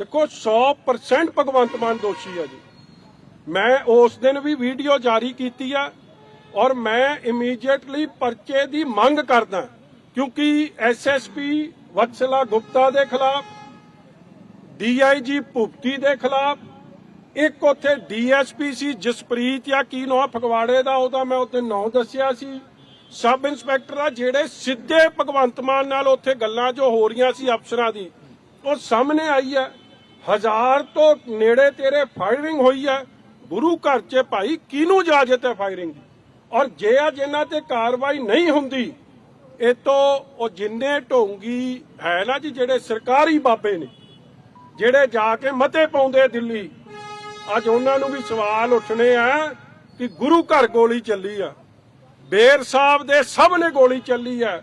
ਦੇਖੋ 100% ਭਗਵੰਤ ਮਾਨ ਦੋਸ਼ੀ ਆ ਜੀ। ਮੈਂ ਉਸ ਦਿਨ ਵੀ ਵੀਡੀਓ ਜਾਰੀ ਕੀਤੀ ਆ ਔਰ ਮੈਂ ਇਮੀਡੀਏਟਲੀ ਪਰਚੇ ਦੀ ਮੰਗ ਕਰਦਾ, ਕਿਉਂਕਿ ਐਸਐਸਪੀ ਵਤਸਲਾ ਗੁਪਤਾ ਦੇ ਖਿਲਾਫ ਡੀਆਈਜੀ ਭੁਪਤੀ ਦੇ ਖਿਲਾਫ, ਇੱਕ ਉੱਥੇ ਡੀਐਸਪੀ ਸੀ, ਜਸਪ੍ਰੀਤ ਜਾਂ ਕੀ ਨਾਂ ਫਗਵਾੜੇ ਦਾ, ਉਹਦਾ ਮੈਂ ਉੱਥੇ ਨਾਂ ਦੱਸਿਆ ਸੀ। ਸਬ ਇੰਸਪੈਕਟਰ ਆ, ਜਿਹੜੇ ਸਿੱਧੇ ਭਗਵੰਤ ਮਾਨ ਨਾਲ ਉੱਥੇ ਗੱਲਾਂ ਜੋ ਹੋ ਰਹੀਆਂ ਸੀ ਅਫਸਰਾਂ ਦੀ, ਉਹ ਸਾਹਮਣੇ ਆਈ ਹੈ ਹਜ਼ਾਰ ਤੋਂ ਨੇੜੇ ਤੇਰੇ ਫਾਇਰਿੰਗ ਹੋਈ ਹੈ। ਗੁਰੂ ਘਰ 'ਚ ਭਾਈ ਕਿਹਨੂੰ ਇਜਾਜ਼ਤ ਹੈ ਫਾਇਰਿੰਗ ਦੀ? ਔਰ ਜੇ ਅੱਜ ਇਹਨਾਂ ਤੇ ਕਾਰਵਾਈ ਨਹੀਂ ਹੁੰਦੀ, ਇਹ ਤੋਂ ਉਹ ਜਿੰਨੇ ਢੋਂਗੀ ਹੈ ਨਾ ਜੀ, ਜਿਹੜੇ ਸਰਕਾਰੀ ਬਾਬੇ ਨੇ, ਜਿਹੜੇ ਜਾ ਕੇ ਮਤੇ ਪਾਉਂਦੇ ਦਿੱਲੀ, ਅੱਜ ਉਹਨਾਂ ਨੂੰ ਵੀ ਸਵਾਲ ਉੱਠਣੇ ਆ ਕਿ ਗੁਰੂ ਘਰ ਗੋਲੀ ਚੱਲੀ ਆ। ਬੇਰ ਸਾਹਿਬ ਦੇ ਸਭ ਨੇ ਗੋਲੀ ਚੱਲੀ ਆ।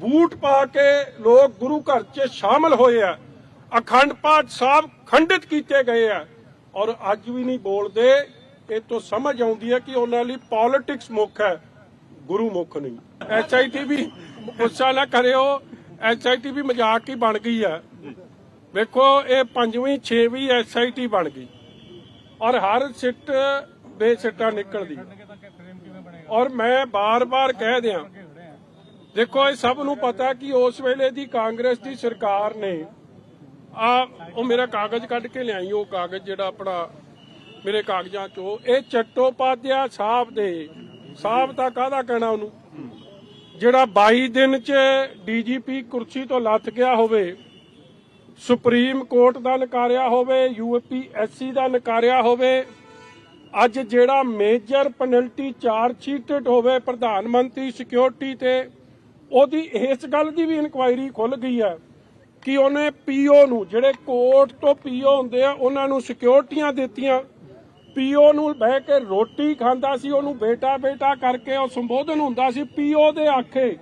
ਬੂਟ ਪਾ ਕੇ ਲੋਕ ਗੁਰੂ ਘਰ 'ਚ ਸ਼ਾਮਲ ਹੋਏ ਆ। ਅਖੰਡ ਪਾਠ ਸਾਹਿਬ ਖੰਡਿਤ ਕੀਤੇ ਗਏ ਆ। ਔਰ ਅੱਜ ਵੀ ਨਹੀਂ ਬੋਲਦੇ, ਇਹ ਤੋਂ ਸਮਝ ਆਉਂਦੀ ਹੈ ਕਿ ਉਹਨਾਂ ਲਈ ਪੋਲਿਟਿਕਸ ਮੁੱਖ ਹੈ, ਗੁਰੂ ਮੁੱਖ ਨਹੀਂ। ਐਚਆਈਟੀ ਵੀ ਗੁੱਸਾ ਨਾ ਕਰਿਓ ਐਚਆਈਟੀ ਵੀ ਮਜ਼ਾਕ ਹੀ ਬਣ ਗਈ ਆ ਵੇਖੋ, ਇਹ ਪੰਜਵੀਂ, ਛੇਵੀਂ ਐਸਆਈਟੀ ਬਣ ਗਈ। ਔਰ ਹਰ ਸਿੱਟ ਬੇਸਿੱਟਾ ਨਿਕਲਦੀ। ਔਰ ਮੈਂ ਬਾਰ-ਬਾਰ ਕਹਿ ਦਿਆਂ, ਦੇਖੋ, ਇਹ ਸਭ ਨੂੰ ਪਤਾ ਕਿ ਉਸ ਵੇਲੇ ਦੀ ਕਾਂਗਰਸ ਦੀ ਸਰਕਾਰ ਨੇ ਆ, ਉਹ ਮੇਰਾ ਕਾਗਜ਼ ਕੱਢ ਕੇ ਲਿਆਈ, ਉਹ ਕਾਗਜ਼ ਜਿਹੜਾ ਆਪਣਾ ਮੇਰੇ ਕਾਗਜ਼ਾਂ ਚੋਂ, ਇਹ ਚੱਟੋਪਾਧਿਆ ਸਾਹਿਬ ਦੇ। ਸਾਹਿਬ ਤਾਂ ਕਾਹਦਾ ਕਹਿਣਾ ਉਹਨੂੰ? ਜਿਹੜਾ 22 ਦਿਨ ਚ ਡੀਜੀਪੀ ਕੁਰਸੀ ਤੋਂ ਲੱਥ ਗਿਆ ਹੋਵੇ, ਸੁਪਰੀਮ ਕੋਰਟ ਦਾ ਨਕਾਰਿਆ ਹੋਵੇ ਯੂਪੀਐਸਸੀ ਦਾ ਨਕਾਰਿਆ ਹੋਵੇ, ਅੱਜ ਜਿਹੜਾ ਮੇਜਰ ਪੈਨਲਟੀ ਚਾਰਜ ਸ਼ੀਟਡ ਹੋਵੇ ਪ੍ਰਧਾਨ ਮੰਤਰੀ ਸਿਕਿਉਰਿਟੀ ਤੇ, ਉਹਦੀ ਇਸ ਗੱਲ ਦੀ ਵੀ ਇਨਕੁਆਇਰੀ ਖੁੱਲ ਗਈ ਹੈ। ਕਿ ਉਹਨੇ ਪੀਓ ਨੂੰ, ਜਿਹੜੇ ਕੋਰਟ ਤੋਂ ਪੀਓ ਹੁੰਦੇ ਆ, ਉਹਨਾਂ ਨੂੰ ਸਿਕਿਉਰਿਟੀਆਂ ਦਿੱਤੀਆਂ। ਪੀਓ ਨੂੰ ਬਹਿ ਕੇ ਰੋਟੀ ਖਾਂਦਾ ਸੀ, ਉਹਨੂੰ ਬੇਟਾ ਬੇਟਾ ਕਰਕੇ ਉਹ ਸੰਬੋਧਨ ਹੁੰਦਾ ਸੀ, ਪੀਓ ਦੇ ਆਖੇ।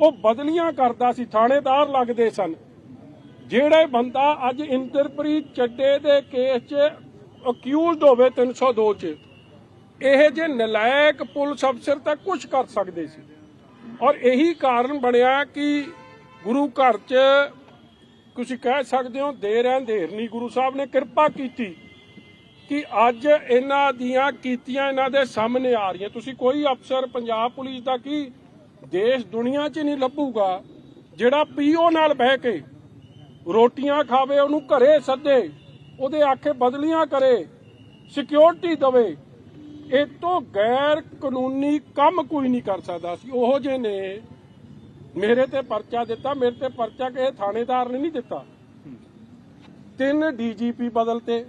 ਉਹ ਬਦਲੀਆਂ ਕਰਦਾ ਸੀ, ਥਾਣੇਦਾਰ ਲੱਗਦੇ ਸਨ। ਜਿਹੜੇ ਬੰਦਾ ਅੱਜ ਇੰਦਰਪ੍ਰੀਤ ਚੱਡੇ ਦੇ ਕੇਸ 'ਚ ਅਕਿਊਜ਼ਡ ਹੋਵੇ 302 'ਚ, ਇਹ ਜੇ ਨਲਾਇਕ ਪੁਲਿਸ ਅਫਸਰ ਤਾਂ ਕੁਝ ਕਰ ਸਕਦੇ ਸੀ। ਔਰ ਇਹੀ ਕਾਰਨ ਬਣਿਆ ਕਿ ਗੁਰੂ ਘਰ 'ਚ ਤੁਸੀਂ ਕਹਿ ਸਕਦੇ ਹੋ ਦੇਰ ਹੈ ਦੇਰ ਨਹੀਂ, ਗੁਰੂ ਸਾਹਿਬ ਨੇ ਕਿਰਪਾ ਕੀਤੀ ਕਿ ਅੱਜ ਇਹਨਾਂ ਦੀਆਂ ਕੀਤੀਆਂ ਇਹਨਾਂ ਦੇ ਸਾਹਮਣੇ ਆ ਰਹੀਆਂ। ਤੁਸੀਂ ਕੋਈ ਅਫਸਰ ਪੰਜਾਬ ਪੁਲਿਸ ਦਾ ਕੀ ਦੇਸ਼ ਦੁਨੀਆ 'ਚ ਨਹੀਂ ਲੱਭੂਗਾ, ਜਿਹੜਾ ਪੀਓ ਨਾਲ ਬਹਿ ਕੇ ਰੋਟੀਆਂ ਖਾਵੇ, ਉਹਨੂੰ ਘਰੇ ਸੱਦੇ, ਉਹਦੇ ਆਖੇ ਬਦਲੀਆਂ ਕਰੇ ਸਿਕਿਉਰਿਟੀ ਦਵੇ, ਇਹ ਤੋਂ ਗੈਰ ਕਾਨੂੰਨੀ ਕੰਮ ਕੋਈ ਨਹੀਂ ਕਰ ਸਕਦਾ ਸੀ। ਉਹੋ ਜਿਹੇ ਨੇ ਮੇਰੇ ਤੇ ਪਰਚਾ ਦਿੱਤਾ, ਮੇਰੇ ਤੇ ਪਰਚਾ ਕਿਸੇ ਥਾਣੇਦਾਰ ਨੇ ਨਹੀਂ ਦਿੱਤਾ। ਤਿੰਨ ਡੀਜੀਪੀ ਬਦਲਤੇ,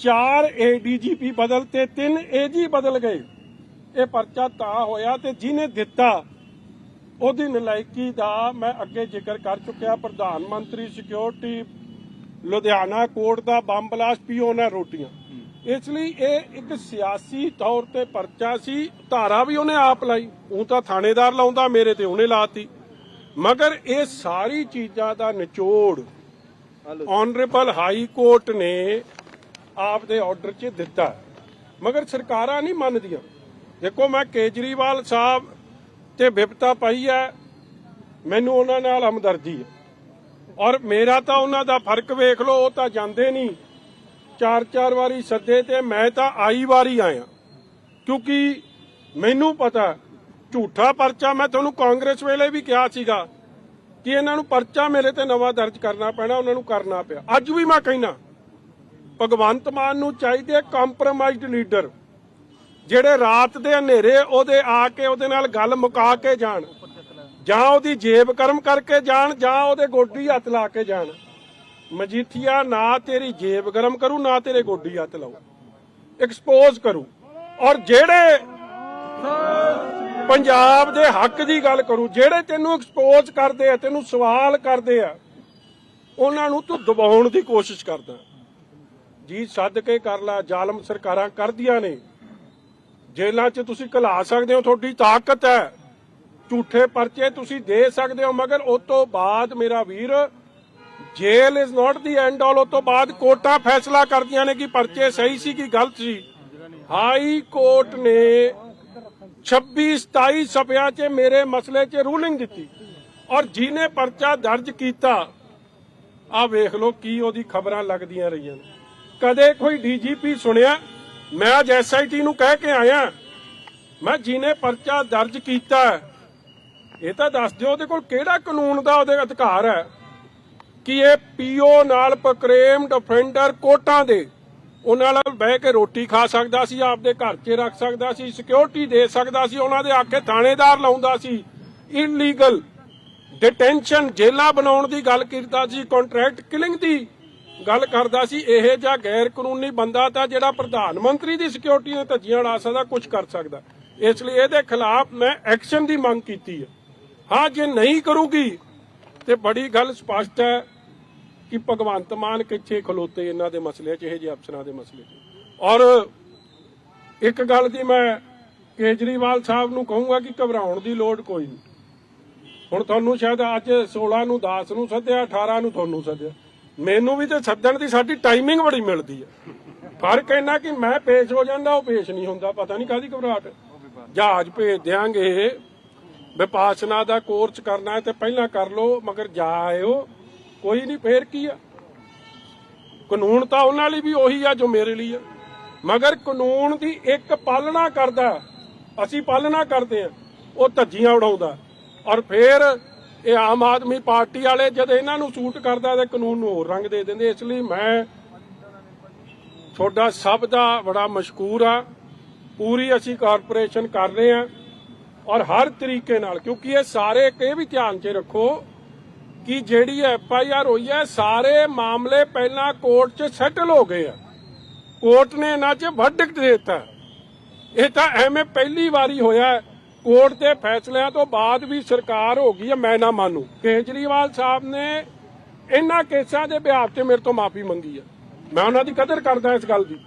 ਚਾਰ ਏਡੀਜੀਪੀ ਬਦਲਤੇ, ਤਿੰਨ ਏਜੀ ਬਦਲ ਗਏ। ਇਹ ਪਰਚਾ ਤਾਂ ਹੋਇਆ ਤੇ ਜਿਹਨੇ ਦਿੱਤਾ, ਉਹਦੀ ਨਲਾਇਕੀ ਦਾ ਮੈਂ ਅੱਗੇ ਜ਼ਿਕਰ ਕਰ ਚੁੱਕਿਆ। ਪ੍ਰਧਾਨ ਮੰਤਰੀ ਸਿਕਿਉਰਿਟੀ ਲੁਧਿਆਣਾ ਕੋਰਟ ਦਾ ਬੰਬ ਬਲਾਸਟ, ਪੀਓ ਨੇ ਰੋਟੀਆਂ। ਇਸ ਲਈ ਇਹ ਇੱਕ ਸਿਆਸੀ ਤੌਰ ਤੇ ਪਰਚਾ ਸੀ। ਧਾਰਾ ਵੀ ਉਹਨੇ ਆਪ ਲਾਈ। ਉਹ ਤਾਂ ਥਾਣੇਦਾਰ ਲਾਉਂਦਾ ਮੇਰੇ ਤੇ ਉਹਨੇ ਲਾਤੀ। ਮਗਰ ਇਹ ਸਾਰੀ ਚੀਜ਼ਾਂ ਦਾ ਨਿਚੋੜ ਆਨਰੇਬਲ ਹਾਈ ਕੋਰਟ ਨੇ ਆਪ ਦੇ ਆਰਡਰ 'ਚ ਦਿੱਤਾ। ਮਗਰ ਸਰਕਾਰਾਂ ਨਹੀਂ ਮੰਨਦੀਆਂ। ਦੇਖੋ ਮੈਂ ਕੇਜਰੀਵਾਲ ਸਾਹਿਬ ਤੇ ਵਿਪਤਾ ਪਾਈ ਹੈ। ਮੈਨੂੰ ਉਹਨਾਂ ਨਾਲ ਹਮਦਰਦੀ ਹੈ। ਔਰ ਮੇਰਾ ਤਾਂ ਉਹਨਾਂ ਦਾ ਫ਼ਰਕ ਵੇਖ ਲਓ ਉਹ ਤਾਂ ਜਾਂਦੇ ਨਹੀਂ। ਚਾਰ ਚਾਰ ਵਾਰੀ ਸੱਦੇ ਤੇ ਮੈਂ ਤਾਂ ਆਈ ਵਾਰੀ ਆਇਆ। ਕਿਉਂਕਿ ਮੈਨੂੰ ਪਤਾ, ਝੂਠਾ ਪਰਚਾ ਮੈਂ ਤੁਹਾਨੂੰ ਕਾਂਗਰਸ ਵੇਲੇ ਵੀ ਕਿਹਾ ਸੀਗਾ ਕਿ ਇਹਨਾਂ ਨੂੰ ਪਰਚਾ ਮੇਰੇ ਤੇ ਨਵਾਂ ਦਰਜ ਕਰਨਾ ਪੈਣਾ, ਉਹਨਾਂ ਨੂੰ ਕਰਨਾ ਪਿਆ। ਅੱਜ ਵੀ ਮੈਂ ਕਹਿਣਾ ਭਗਵੰਤ ਮਾਨ ਨੂੰ ਚਾਹੀਦੇ ਕੰਪਰੋਮਾਈਜ਼ਡ ਲੀਡਰ ਜਿਹੜੇ ਰਾਤ ਦੇ ਹਨੇਰੇ ਉਹਦੇ ਆ ਕੇ ਉਹਦੇ ਨਾਲ ਗੱਲ ਮੁਕਾ ਕੇ ਜਾਣ, ਜਾਂ ਉਹਦੀ ਜੇਬ ਕਰਮ ਕਰਕੇ ਜਾਣ, ਜਾਂ ਉਹਦੇ ਗੋਡੀ ਹੱਥ ਲਾ ਕੇ ਜਾਣ। ਮਜੀਠੀਆ, ਨਾ ਤੇਰੀ ਜੇਬ ਗਰਮ ਕਰੂ, ਨਾ ਤੇਰੇ ਗੋਡੀ ਹੱਥ ਲਾਉ। ਐਕਸਪੋਜ਼ ਕਰੂ। ਔਰ ਜਿਹੜੇ ਪੰਜਾਬ ਦੇ ਹੱਕ ਦੀ ਗੱਲ ਕਰੂ, ਜਿਹੜੇ ਤੈਨੂੰ ਐਕਸਪੋਜ਼ ਕਰਦੇ ਆ, ਤੈਨੂੰ ਸਵਾਲ ਕਰਦੇ ਆ, ਉਹਨਾਂ ਨੂੰ ਤੂੰ ਦਬਾਉਣ ਦੀ ਕੋਸ਼ਿਸ਼ ਕਰਦਾ। ਜੀ, ਸੱਦ ਕੇ ਕਰ ਲੈ, ਜ਼ਾਲਮ ਸਰਕਾਰਾਂ ਕਰਦੀਆਂ ਨੇ। ਜੇਲ੍ਹਾਂ 'ਚ ਤੁਸੀਂ ਘਲਾ ਸਕਦੇ ਹੋ, ਤੁਹਾਡੀ ਤਾਕਤ ਹੈ। ਝੂਠੇ ਪਰਚੇ ਤੁਸੀਂ ਦੇ ਸਕਦੇ ਹੋ, ਮਗਰ ਉਸ ਤੋਂ ਬਾਅਦ ਮੇਰਾ ਵੀਰ jail is not the end all ਉਸ ਤੋਂ ਬਾਅਦ ਕੋਰਟਾਂ ਫੈਸਲਾ ਕਰਦੀਆਂ ਨੇ ਕਿ ਪਰਚੇ ਸਹੀ ਸੀ ਕਿ ਗਲਤ ਸੀ। ਹਾਈ ਕੋਰਟ ਨੇ 26 27 ਸਫ਼ਿਆਂ 'ਚ ਮੇਰੇ ਮਸਲੇ 'ਚ ਰੂਲਿੰਗ ਦਿੱਤੀ ਔਰ ਜਿਹਨੇ ਪਰਚਾ ਦਰਜ ਕੀਤਾ ਆ ਵੇਖ ਲਓ ਕੀ ਉਹਦੀ ਖਬਰਾਂ ਲੱਗਦੀਆਂ ਰਹੀਆਂ ਨੇ। ਕਦੇ ਕੋਈ ਡੀਜੀਪੀ ਸੁਣਿਆ? ਮੈਂ ਅੱਜ ਐਸਆਈਟੀ ਨੂੰ ਕਹਿ ਕੇ ਆਇਆ। ਮੈਂ ਜਿਹਨੇ ਪਰਚਾ ਦਰਜ ਕੀਤਾ, ਇਹ ਤਾਂ ਦੱਸ ਦਿਓ ਉਹਦੇ ਕੋਲ ਕਿਹੜਾ ਕਾਨੂੰਨ ਦਾ ਉਹਦੇ ਅਧਿਕਾਰ ਹੈ? ਕਿ ਇਹ ਪੀਓ ਨਾਲ ਪ੍ਰੇਮ ਡਿਫੈਂਡਰ ਕੋਟਾਂ ਦੇ। ਉਹਨਾਂ ਨਾਲ ਬਹਿ ਕੇ ਰੋਟੀ ਖਾ ਸਕਦਾ ਸੀ, ਆਪਦੇ ਘਰ 'ਚ ਰੱਖ ਸਕਦਾ ਸੀ ਸਿਕਿਉਰਿਟੀ ਦੇ ਸਕਦਾ ਸੀ, ਉਹਨਾਂ ਦੇ ਆਖੇ ਥਾਣੇਦਾਰ ਲਾਉਂਦਾ ਸੀ। ਇਲੀਗਲ ਡਿਟੈਂਸ਼ਨ ਜੇਲਾਂ ਬਣਾਉਣ ਦੀ ਗੱਲ ਕਰਦਾ ਸੀ ਕੰਟਰੈਕਟ ਕਿਲਿੰਗ ਦੀ ਗੱਲ ਕਰਦਾ ਸੀ। ਇਹ ਜਾਂ ਗੈਰ ਕਾਨੂੰਨੀ ਬੰਦਾ ਤਾਂ ਜਿਹੜਾ ਪ੍ਰਧਾਨ ਮੰਤਰੀ ਦੀ ਸਿਕਿਉਰਿਟੀ ਨੂੰ ਧੱਜੀਆਂ ਲਾ ਸਕਦਾ ਕੁਝ ਕਰ ਸਕਦਾ। ਇਸ ਲਈ ਇਹਦੇ ਖਿਲਾਫ ਮੈਂ ਐਕਸ਼ਨ ਦੀ ਮੰਗ ਕੀਤੀ ਹੈ। ਹਾਂ, ਜੇ ਨਹੀਂ ਕਰੂਗੀ ਤੇ ਬੜੀ ਗੱਲ ਸਪਸ਼ਟ ਹੈ ਕਿ ਭਗਵੰਤ ਮਾਨ ਕਿੱਥੇ ਖਲੋਤੇ ਇਹਨਾਂ ਦੇ ਮਸਲੇ 'ਚ, ਇਹ ਜਿਹੇ ਅਫਸਰਾਂ ਦੇ ਮਸਲੇ 'ਚ। ਔਰ ਇੱਕ ਗੱਲ ਦੀ ਮੈਂ ਕੇਜਰੀਵਾਲ ਸਾਹਿਬ ਨੂੰ ਕਹੂੰਗਾ ਕਿ ਘਬਰਾਉਣ ਦੀ ਲੋੜ ਕੋਈ ਨਹੀਂ। ਹੁਣ ਤੁਹਾਨੂੰ ਸ਼ਾਇਦ ਅੱਜ 16 ਨੂੰ 10 ਨੂੰ ਸੱਦਿਆ 18 ਨੂੰ ਤੁਹਾਨੂੰ ਸੱਦਿਆ। ਮੈਨੂੰ ਵੀ ਤੇ ਸੱਦਣ ਦੀ ਸਾਡੀ ਟਾਈਮਿੰਗ ਬੜੀ ਮਿਲਦੀ ਹੈ। ਫ਼ਰਕ ਇੰਨਾ ਕਿ ਮੈਂ ਪੇਸ਼ ਹੋ ਜਾਂਦਾ, ਉਹ ਪੇਸ਼ ਨਹੀਂ ਹੁੰਦਾ। ਪਤਾ ਨਹੀਂ ਕਾਦੀ ਘਬਰਾਹਟ ਜਹਾਜ਼ ਭੇਜ ਦਿਆਂਗੇ ਵਿਪਾਸਨਾ ਦਾ ਕੋਰਸ ਕਰਨਾ ਹੈ ਤੇ ਪਹਿਲਾਂ ਕਰ ਲਓ, ਮਗਰ ਜਾ ਆਇਓ। ਕੋਈ ਨਹੀਂ, ਫੇਰ ਕੀ ਆ? ਕਾਨੂੰਨ ਤਾਂ ਉਹਨਾਂ ਲਈ ਵੀ ਉਹੀ ਆ ਜੋ ਮੇਰੇ ਲਈ ਆ। ਮਗਰ ਕਾਨੂੰਨ ਦੀ ਇੱਕ ਪਾਲਣਾ ਕਰਦਾ, ਅਸੀਂ ਪਾਲਣਾ ਕਰਦੇ ਆ ਉਹ ਧੱਜੀਆਂ ਉਡਾਉਂਦਾ। ਔਰ ਫੇਰ ਇਹ ਆਮ ਆਦਮੀ ਪਾਰਟੀ ਵਾਲੇ ਜਦ ਇਹਨਾਂ ਨੂੰ ਸੂਟ ਕਰਦਾ ਤੇ ਕਾਨੂੰਨ ਨੂੰ ਹੋਰ ਰੰਗ ਦੇ ਦਿੰਦੇ, ਇਸ ਲਈ ਮੈਂ ਤੁਹਾਡਾ ਸਭ ਦਾ ਬੜਾ ਮਸ਼ਕੂਰ ਆ। ਪੂਰੀ ਅਸੀਂ ਕਾਰਪੋਰੇਸ਼ਨ ਕਰ ਰਹੇ ਆ ਔਰ ਹਰ ਤਰੀਕੇ ਨਾਲ, ਕਿਉਂਕਿ ਇਹ ਸਾਰੇ ਇਹ ਵੀ ਧਿਆਨ 'ਚ ਰੱਖੋ ਕਿ ਜਿਹੜੀ ਐਫ ਆਈ ਆਰ ਹੋਈ ਹੈ, ਸਾਰੇ ਮਾਮਲੇ ਪਹਿਲਾਂ ਕੋਰਟ 'ਚ ਸੈਟਲ ਹੋ ਗਏ ਆ। ਕੋਰਟ ਨੇ ਇਹਨਾਂ 'ਚ verdict ਦਿੱਤਾ। ਇਹ ਤਾਂ ਐਵੇਂ ਪਹਿਲੀ ਵਾਰੀ ਹੋਇਆ ਕੋਰਟ ਦੇ ਫੈਸਲਿਆਂ ਤੋਂ ਬਾਅਦ ਵੀ ਸਰਕਾਰ ਹੋ ਗਈ ਹੈ ਮੈਂ ਨਾ। ਮੰਨੂ ਕੇਜਰੀਵਾਲ ਸਾਹਿਬ ਨੇ ਇਹਨਾਂ ਕੇਸਾਂ ਦੇ ਬਿਹਾਫ ਤੇ ਮੇਰੇ ਤੋਂ ਮਾਫੀ ਮੰਗੀ ਹੈ ਮੈਂ ਉਹਨਾਂ ਦੀ ਕਦਰ ਕਰਦਾ ਇਸ ਗੱਲ ਦੀ।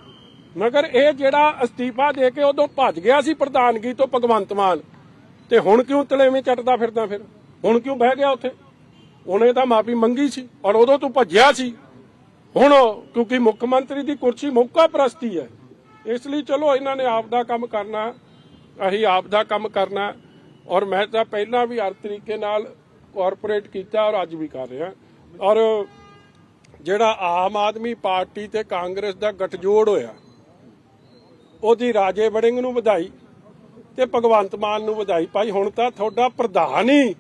ਮਗਰ ਇਹ ਜਿਹੜਾ ਅਸਤੀਫਾ ਦੇ ਕੇ ਉਦੋਂ ਭੱਜ ਗਿਆ ਸੀ ਪ੍ਰਧਾਨਗੀ ਤੋਂ ਭਗਵੰਤ ਮਾਨ ਤੇ ਹੁਣ ਕਿਉਂ ਤਲੇਵੇਂ ਚੱਟਦਾ ਫਿਰਦਾ ਫਿਰ? ਹੁਣ ਕਿਉਂ ਬਹਿ ਗਿਆ ਉੱਥੇ? ਉਹਨੇ ਤਾਂ ਮਾਫੀ ਮੰਗੀ ਸੀ ਔਰ ਉਦੋਂ ਤੂੰ ਭੱਜਿਆ ਸੀ। ਹੁਣ ਕਿਉਂਕਿ ਮੁੱਖ ਮੰਤਰੀ ਦੀ ਕੁਰਸੀ ਮੌਕਾ ਪ੍ਰਸਤੀ ਹੈ। ਇਸ ਲਈ ਚਲੋ ਇਹਨਾਂ ਨੇ ਆਪ ਦਾ ਕੰਮ ਕਰਨਾ, ਅਸੀਂ ਆਪ ਦਾ ਕੰਮ ਕਰਨਾ ਔਰ ਮੈਂ ਤਾਂ ਪਹਿਲਾਂ ਵੀ ਹਰ ਤਰੀਕੇ ਨਾਲ ਕਾਰਪੋਰੇਟ ਕੀਤਾ ਔਰ ਅੱਜ ਵੀ ਕਰ ਰਿਹਾ। ਔਰ ਜਿਹੜਾ ਆਮ ਆਦਮੀ ਪਾਰਟੀ ਤੇ ਕਾਂਗਰਸ ਦਾ ਗਠਜੋੜ ਹੋਇਆ, ਉਹਦੀ ਰਾਜੇ ਵੜਿੰਗ ਨੂੰ ਵਧਾਈ। ਤੇ ਭਗਵੰਤ ਮਾਨ ਨੂੰ ਵਧਾਈ ਭਾਈ ਹੁਣ ਤਾਂ ਤੁਹਾਡਾ ਪ੍ਰਧਾਨ ਹੀ,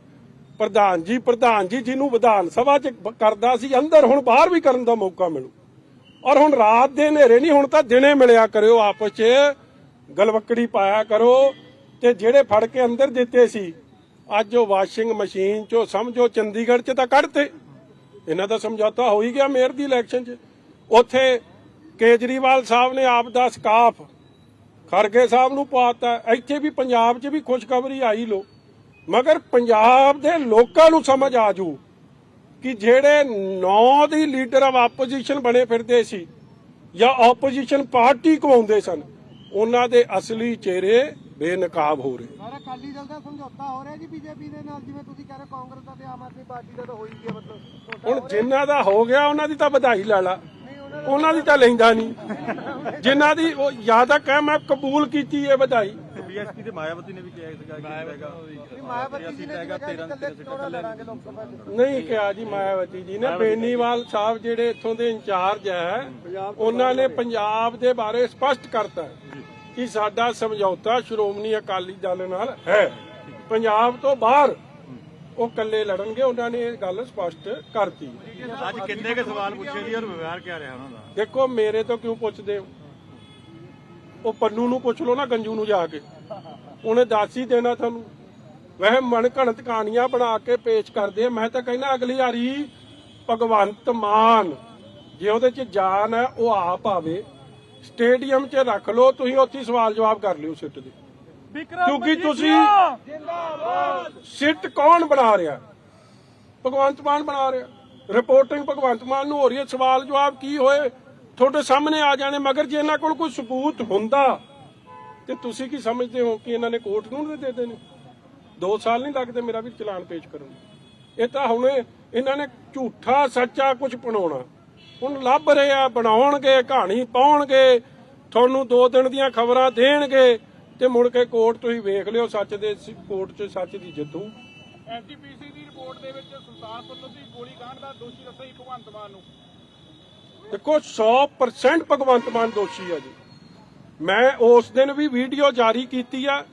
ਪ੍ਰਧਾਨ ਜੀ ਪ੍ਰਧਾਨ ਜੀ ਜਿਹਨੂੰ ਵਿਧਾਨ ਸਭਾ 'ਚ ਕਰਦਾ ਸੀ, ਅੰਦਰ ਹੁਣ ਬਾਹਰ ਵੀ ਕਰਨ ਦਾ ਮੌਕਾ ਮਿਲੂ। ਔਰ ਹੁਣ ਰਾਤ ਦੇ ਹਨੇਰੇ ਨਹੀਂ, ਹੁਣ ਤਾਂ ਦਿਨੇ ਮਿਲਿਆ ਕਰਿਓ ਆਪਸ 'ਚ ਗਲਵੱਕੜੀ ਪਾਇਆ ਕਰੋ ਤੇ ਜਿਹੜੇ ਫੜ ਕੇ ਅੰਦਰ ਦਿੱਤੇ ਸੀ, ਅੱਜ ਉਹ ਵਾਸ਼ਿੰਗ ਮਸ਼ੀਨ 'ਚੋਂ ਸਮਝੋ ਚੰਡੀਗੜ੍ਹ 'ਚ ਤਾਂ ਕੱਢਤੇ। ਇਹਨਾਂ ਦਾ ਸਮਝੌਤਾ ਹੋ ਹੀ ਗਿਆ ਮੇਅਰ ਦੀ ਇਲੈਕਸ਼ਨ 'ਚ। ਉੱਥੇ ਕੇਜਰੀਵਾਲ ਸਾਹਿਬ ਨੇ ਆਪ ਦਾ ਸਕਾਫ ਖਰਗੇ ਸਾਹਿਬ ਨੂੰ ਪਾਤਾ ਇੱਥੇ ਵੀ ਪੰਜਾਬ 'ਚ ਵੀ ਖੁਸ਼ਖਬਰੀ ਆਈ ਲੋ। ਮਗਰ ਪੰਜਾਬ ਦੇ ਲੋਕਾਂ ਨੂੰ ਸਮਝ ਆ ਜੂ ਕਿ ਜਿਹੜੇ ਨੌ ਦੀ ਲੀਡਰ ਆਫ ਆਪੋਜੀਸ਼ਨ ਬਣੇ ਫਿਰਦੇ ਸੀ ਜਾਂ ਆਪੋਜੀਸ਼ਨ ਪਾਰਟੀ ਕਮਾਉਂਦੇ ਸਨ ਉਹਨਾਂ ਦੇ ਅਸਲੀ ਚਿਹਰੇ ਬੇਨਕਾਬ ਹੋ ਰਹੇ। ਸਾਰਾ ਅਕਾਲੀ ਦਲ ਦਾ ਸਮਝੌਤਾ ਹੋ ਰਿਹਾ ਜੀ ਬੀਜੇਪੀ ਦੇ ਨਾਲ ਜਿਵੇਂ ਤੁਸੀਂ ਕਹਿ ਰਹੇ ਕਾਂਗਰਸ ਦਾ ਤੇ ਆਮ ਆਦਮੀ ਪਾਰਟੀ ਦਾ ਤਾਂ ਹੋ ਹੀ ਗਿਆ ਮਤਲਬ। ਹੁਣ ਜਿਨ੍ਹਾਂ ਦਾ ਹੋ ਗਿਆ ਉਹਨਾਂ ਦੀ ਤਾਂ ਵਧਾਈ ਲੈ ਲਾ। ਉਹਨਾਂ ਦੀ ਤਾਂ ਲੈਂਦਾ ਨਹੀਂ। ਜਿਨ੍ਹਾਂ ਦੀ ਉਹ ਜ਼ਿਆਦਾ ਕਹਿ ਮੈਂ ਕਬੂਲ ਕੀਤੀ ਹੈ ਵਧਾਈ। ਬੀਐਸਪੀ ਤੇ ਮਾਇਆਵਤੀ ਨੇ ਵੀ ਕਿਹਾ ਕਿ ਮਾਇਆਵਤੀ ਜੀ ਨੇ 'ਚ ਨਹੀਂ ਕਿਹਾ ਜੀ ਮਾਇਆਵਤੀ ਜੀ ਨੇ। ਬੇਨੀਵਾਲ ਸਾਹਿਬ ਜਿਹੜੇ ਇੱਥੋਂ ਦੇ ਇੰਚਾਰਜ ਹੈ ਉਹਨਾਂ ਨੇ ਪੰਜਾਬ ਦੇ ਬਾਰੇ ਸਪਸ਼ਟ ਕਰਤਾ ਕਿ ਸਾਡਾ ਸਮਝੌਤਾ ਸ਼੍ਰੋਮਣੀ ਅਕਾਲੀ ਦਲ ਨਾਲ ਹੈ। ਪੰਜਾਬ ਤੋਂ ਬਾਹਰ ਉਹ ਇਕੱਲੇ ਲੜਨਗੇ ਉਹਨਾਂ ਨੇ ਇਹ ਗੱਲ ਸਪਸ਼ਟ ਕਰਤੀ। ਅੱਜ ਕਿੰਨੇ ਕੇ ਸਵਾਲ ਪੁੱਛੇ ਜੀ ਔਰ ਵਿਵਹਾਰ ਕਿਆ ਰਿਹਾ ਉਹਨਾਂ ਦਾ? ਦੇਖੋ ਮੇਰੇ ਤੋਂ ਕਿਉਂ ਪੁੱਛਦੇ ਹੋ? ਉਹ ਪੰਨੂ ਨੂੰ ਪੁੱਛ ਲਓ ਨਾ ਗੰਜੂ ਨੂੰ ਜਾ ਕੇ। ਉਹਨੇ ਦੱਸ ਹੀ ਦੇਣਾ ਤੁਹਾਨੂੰ। ਵਹਿ ਮਨ ਘਣਤ ਕਹਾਣੀਆਂ ਬਣਾ ਕੇ ਪੇਸ਼ ਕਰਦੇ ਮੈਂ ਤਾਂ ਕਹਿੰਦਾ ਅਗਲੀ ਵਾਰੀ ਭਗਵੰਤ ਮਾਨ ਜੇ ਉਹਦੇ ਚ ਜਾਨ ਹੈ ਉਹ ਆਪ ਆਵੇ। ਸਟੇਡੀਅਮ 'ਚ ਰੱਖ ਲਓ ਤੁਸੀਂ ਉੱਥੇ ਸਵਾਲ ਜਵਾਬ ਕਰ ਲਿਓ ਸਿੱਟ ਦੇ। ਕਿਉਂਕਿ ਤੁਸੀਂ ਸਿੱਟ ਕੌਣ ਬਣਾ ਰਿਹਾ? ਭਗਵੰਤ ਮਾਨ ਬਣਾ ਰਿਹਾ। ਰਿਪੋਰਟਿੰਗ ਭਗਵੰਤ ਮਾਨ ਨੂੰ ਹੋ ਰਹੀ ਹੈ। ਸਵਾਲ ਜਵਾਬ ਕੀ ਹੋਏ? ਤੁਹਾਡੇ ਸਾਹਮਣੇ ਆ ਜਾਣੇ ਮਗਰ ਜੇ ਇਹਨਾਂ ਕੋਲ ਕੋਈ ਸਬੂਤ ਹੁੰਦਾ ਤੇ ਤੁਸੀਂ ਕੀ ਸਮਝਦੇ ਹੋ ਕਿ ਇਹਨਾਂ ਨੇ ਕੋਰਟ ਨੂੰ ਦੇ ਦੇਣੇ? ਨੇ 2 ਸਾਲ ਨਹੀਂ ਲੱਗਦੇ ਮੇਰਾ ਵੀ ਚਲਾਨ ਪੇਸ਼ ਕਰਨ ਇਹ ਤਾਂ ਹੁਣ ਇਹਨਾਂ ਨੇ ਝੂਠਾ ਸੱਚਾ ਕੁਝ ਬਣਾਉਣਾ। ਹੁਣ ਲੱਭ ਰਹੇ ਆ ਬਣਾਉਣਗੇ ਕਹਾਣੀ ਪਾਉਣਗੇ ਤੁਹਾਨੂੰ 2 ਦਿਨ ਦੀਆਂ ਖਬਰਾਂ ਦੇਣਗੇ। ਤੇ ਮੁੜ ਕੇ ਕੋਰਟ ਤੁਸੀਂ ਵੇਖ ਲਿਓ ਸੱਚ ਦੇ ਕੋਰਟ 'ਚ ਸੱਚ ਦੀ ਜਿੱਤੂ ਐਨਟੀਪੀਸੀ ਦੀ ਰਿਪੋਰਟ ਦੇ ਵਿੱਚ ਸੁਲਤਾਨਪੁਰ ਲੋਧੀ ਗੋਲੀकांड ਦਾ ਦੋਸ਼ੀ ਦੱਸਿਆ ਜੀ ਭਗਵੰਤ ਮਾਨ ਨੂੰ। ਦੇਖੋ 100% ਭਗਵੰਤ ਮਾਨ ਦੋਸ਼ੀ ਆ ਜੀ। ਮੈਂ ਉਸ ਦਿਨ ਵੀ ਵੀਡੀਓ ਜਾਰੀ ਕੀਤੀ ਆ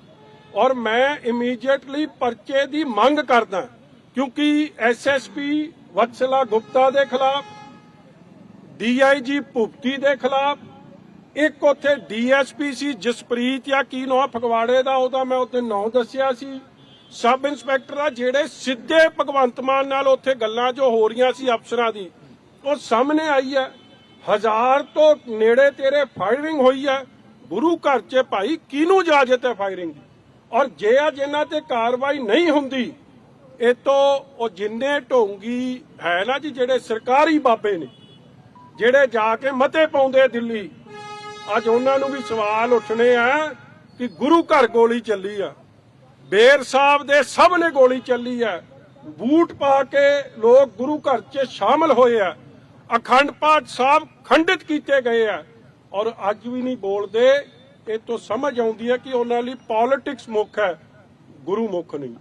ਔਰ ਮੈਂ ਇਮੀਡੀਏਟਲੀ ਪਰਚੇ ਦੀ ਮੰਗ ਕਰਦਾ ਕਿਉਂਕਿ ਐਸਐਸਪੀ ਵਤਸਲਾ ਗੁਪਤਾ ਦੇ ਖਿਲਾਫ ਡੀਆਈਜੀ ਭੁਪਤੀ ਦੇ ਖਿਲਾਫ ਇੱਕ ਉੱਥੇ ਡੀਐਸਪੀ ਸੀ, ਜਸਪ੍ਰੀਤ ਜਾਂ ਕੀ ਨਾਂ ਫਗਵਾੜੇ ਦਾ, ਉਹਦਾ ਮੈਂ ਉੱਥੇ ਨਾਂ ਦੱਸਿਆ ਸੀ। ਸਬ ਇੰਸਪੈਕਟਰ ਆ, ਜਿਹੜੇ ਸਿੱਧੇ ਭਗਵੰਤ ਮਾਨ ਨਾਲ ਉੱਥੇ ਗੱਲਾਂ ਜੋ ਹੋ ਰਹੀਆਂ ਸੀ ਅਫਸਰਾਂ ਦੀ, ਉਹ ਸਾਹਮਣੇ ਆਈ ਹੈ। ਹਜ਼ਾਰ ਤੋਂ ਨੇੜੇ ਤੇਰੇ ਫਾਇਰਿੰਗ ਹੋਈ ਹੈ। ਗੁਰੂ ਘਰ 'ਚ ਭਾਈ ਕਿਹਨੂੰ ਇਜਾਜ਼ਤ ਹੈ ਫਾਇਰਿੰਗ ਦੀ? ਔਰ ਜੇ ਅੱਜ ਇਹਨਾਂ ਤੇ ਕਾਰਵਾਈ ਨਹੀਂ ਹੁੰਦੀ, ਇਹ ਤੋਂ ਉਹ ਜਿੰਨੇ ਢੋਂਗੀ ਹੈ ਨਾ ਜੀ, ਜਿਹੜੇ ਸਰਕਾਰੀ ਬਾਬੇ ਨੇ, ਜਿਹੜੇ ਜਾ ਕੇ ਮਤੇ ਪਾਉਂਦੇ ਦਿੱਲੀ ਅੱਜ ਉਹਨਾਂ ਨੂੰ ਵੀ ਸਵਾਲ ਉੱਠਣੇ ਆ ਕਿ ਗੁਰੂ ਘਰ ਗੋਲੀ ਚੱਲੀ ਆ। ਬੇਰ ਸਾਹਿਬ ਦੇ ਸਭ ਨੇ ਗੋਲੀ ਚੱਲੀ ਆ। ਬੂਟ ਪਾ ਕੇ ਲੋਕ ਗੁਰੂ ਘਰ 'ਚ ਸ਼ਾਮਲ ਹੋਏ ਆ। ਅਖੰਡ ਪਾਠ ਸਾਹਿਬ ਖੰਡਿਤ ਕੀਤੇ ਗਏ ਆ। ਔਰ ਅੱਜ ਵੀ ਨਹੀਂ ਬੋਲਦੇ, ਇਹ ਤੋਂ ਸਮਝ ਆਉਂਦੀ ਹੈ ਕਿ ਉਹਨਾਂ ਲਈ ਪੋਲਿਟਿਕਸ ਮੁੱਖ ਹੈ, ਗੁਰੂ ਮੁੱਖ ਨਹੀਂ।